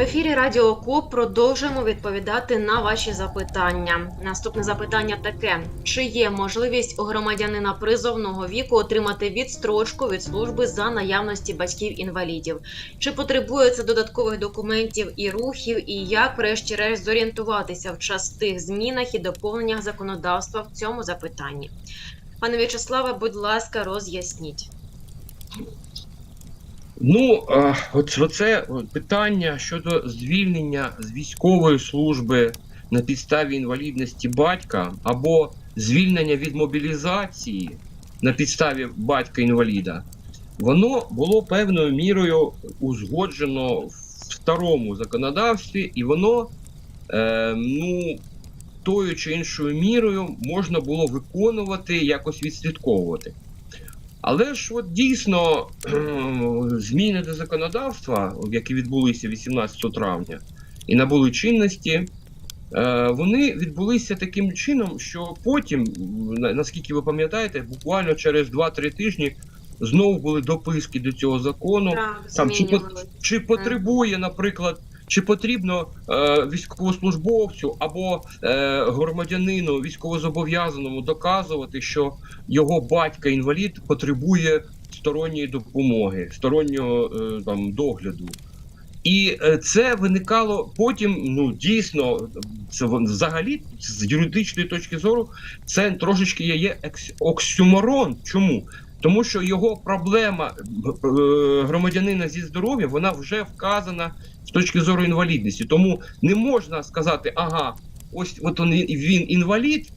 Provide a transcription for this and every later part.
ефірі Радіо КОП продовжуємо відповідати на ваші запитання. Наступне запитання таке: чи є можливість у громадянина призовного віку отримати відстрочку від служби за наявності батьків-інвалідів? Чи потребує це додаткових документів і рухів, і як, врешті-решт, зорієнтуватися в частих змінах і доповненнях законодавства в цьому запитанні? Пане В'ячеславе, будь ласка, роз'ясніть. Ну, е, от оце питання щодо звільнення з військової служби на підставі інвалідності батька або звільнення від мобілізації на підставі батька-інваліда, воно було певною мірою узгоджено в старому законодавстві, і воно е, ну, тою чи іншою мірою можна було виконувати, якось відслідковувати. Але ж от дійсно зміни до законодавства, які відбулися 18 травня і набули чинності, е, вони відбулися таким чином, що потім, наскільки ви пам'ятаєте, буквально через 2-3 тижні знову були дописки до цього закону. Так, Там, чи, чи потребує, наприклад, чи потрібно е, військовослужбовцю або е, громадянину військовозобов'язаному доказувати, що його батька-інвалід потребує сторонньої допомоги, стороннього е, там догляду. І е, це виникало потім. Ну дійсно, це взагалі з юридичної точки зору, це трошечки є оксюморон. Чому? Тому що його проблема е, громадянина зі здоров'ям вона вже вказана з точки зору інвалідності. Тому не можна сказати, ага, ось от він, він інвалід,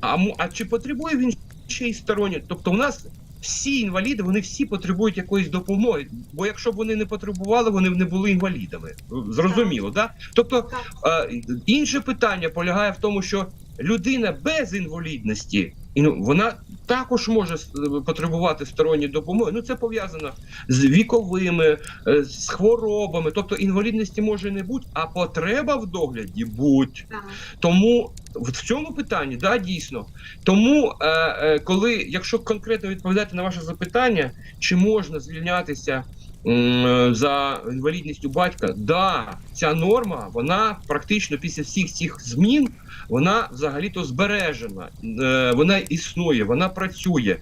а, а чи потребує він ще й сторонньо? Тобто, у нас всі інваліди, вони всі потребують якоїсь допомоги. Бо якщо б вони не потребували, вони б не були інвалідами. Зрозуміло, да? Тобто е, інше питання полягає в тому, що людина без інвалідності, і, ну, вона також може потребувати сторонньої допомоги. Ну це пов'язано з віковими, е, з хворобами. Тобто інвалідності може не бути, а потреба в догляді будь. Так. Тому в цьому питанні, да, дійсно. Тому, е, е, коли, якщо конкретно відповідати на ваше запитання, чи можна звільнятися е, за інвалідністю батька, да, ця норма, вона практично після всіх цих змін, вона взагалі-то збережена, е, вона існує, вона працює.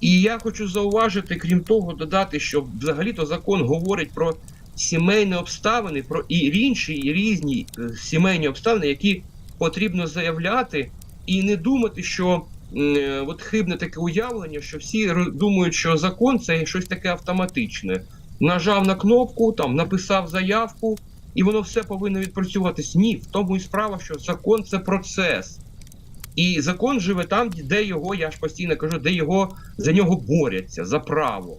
І я хочу зауважити, крім того, додати, що взагалі-то закон говорить про сімейні обставини, про і інші і різні е, сімейні обставини, які потрібно заявляти, і не думати, що е, от хибне таке уявлення, що всі думають, що закон це щось таке автоматичне. Нажав на кнопку, там написав заявку, і воно все повинно відпрацюватись. Ні, в тому і справа, що закон це процес. І закон живе там, де його, я ж постійно кажу, де його за нього борються за право,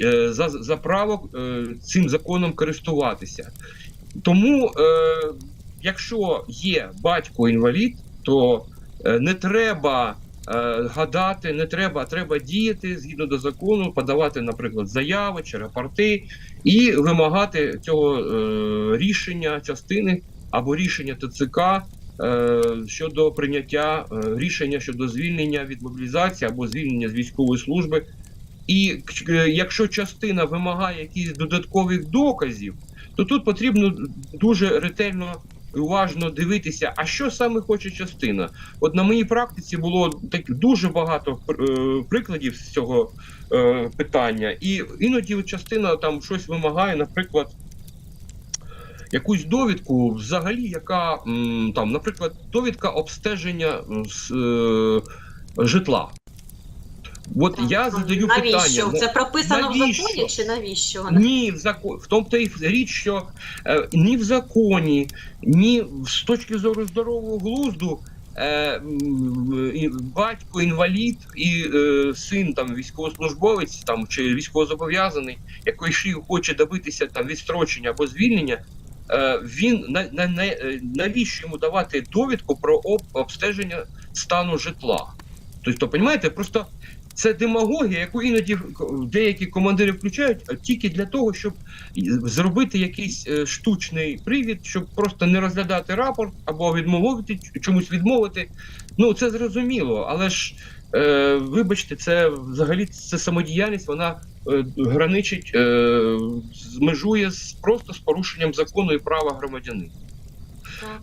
е, за, за право е, цим законом користуватися. Тому, е, якщо є батько інвалід, то е, не треба гадати, не треба, треба діяти згідно до закону, подавати, наприклад, заяви чи рапорти і вимагати цього е, рішення частини або рішення ТЦК е, щодо прийняття е, рішення щодо звільнення від мобілізації або звільнення з військової служби. І е, якщо частина вимагає якихось додаткових доказів, то тут потрібно дуже ретельно уважно дивитися, а що саме хоче частина. От на моїй практиці було так дуже багато е, прикладів з цього е, питання, і іноді частина там щось вимагає, наприклад. Якусь довідку, взагалі, яка там, наприклад, довідка обстеження з, е, житла. От Так. я задаю навіщо? питання. ну, Це прописано в законі чи навіщо? ні, в закон в тому то і річ, що е, ні в законі, ні з точки зору здорового глузду. Е, батько інвалід і е, син там військовослужбовець там чи військовозобов'язаний, який ще хоче добитися там відстрочення або звільнення. Е, він на, на, на, е, навіщо йому давати довідку про об, обстеження стану житла? Тобто, розумієте, просто це демагогія, яку іноді деякі командири включають тільки для того, щоб зробити якийсь е, штучний привід, щоб просто не розглядати рапорт або відмовити чомусь відмовити. Ну це зрозуміло, але ж е, вибачте, це взагалі це самодіяльність, вона е, граничить, е, змежує з просто з порушенням закону і права громадянина.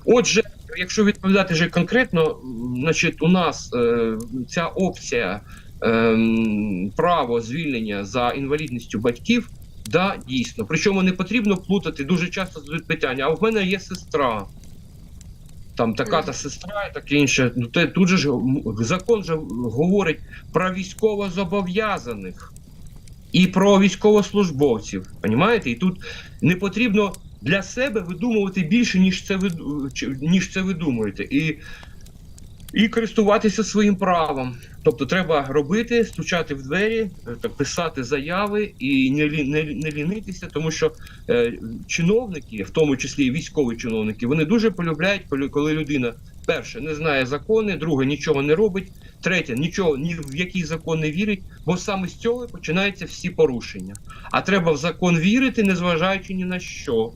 Отже, якщо відповідати вже конкретно, значить, у нас е, ця опція право звільнення за інвалідністю батьків, да, дійсно. Причому не потрібно плутати, дуже часто задають питання, а в мене є сестра. Там така та сестра і таке інше. Ну, те, тут же ж закон же говорить про військовозобов'язаних і про військовослужбовців. Понімаєте? І тут не потрібно для себе видумувати більше, ніж це ви ніж це ви думаєте. І, і користуватися своїм правом. Тобто треба робити, стучати в двері, е, та писати заяви і не, не, не лінитися, тому що е, чиновники, в тому числі військові чиновники, вони дуже полюбляють, коли людина перше не знає закони, друге нічого не робить, третє нічого ні в який закон не вірить, бо саме з цього починаються всі порушення. А треба в закон вірити, незважаючи ні на що.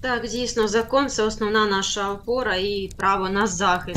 Так, дійсно, закон це основна наша опора і право на захист.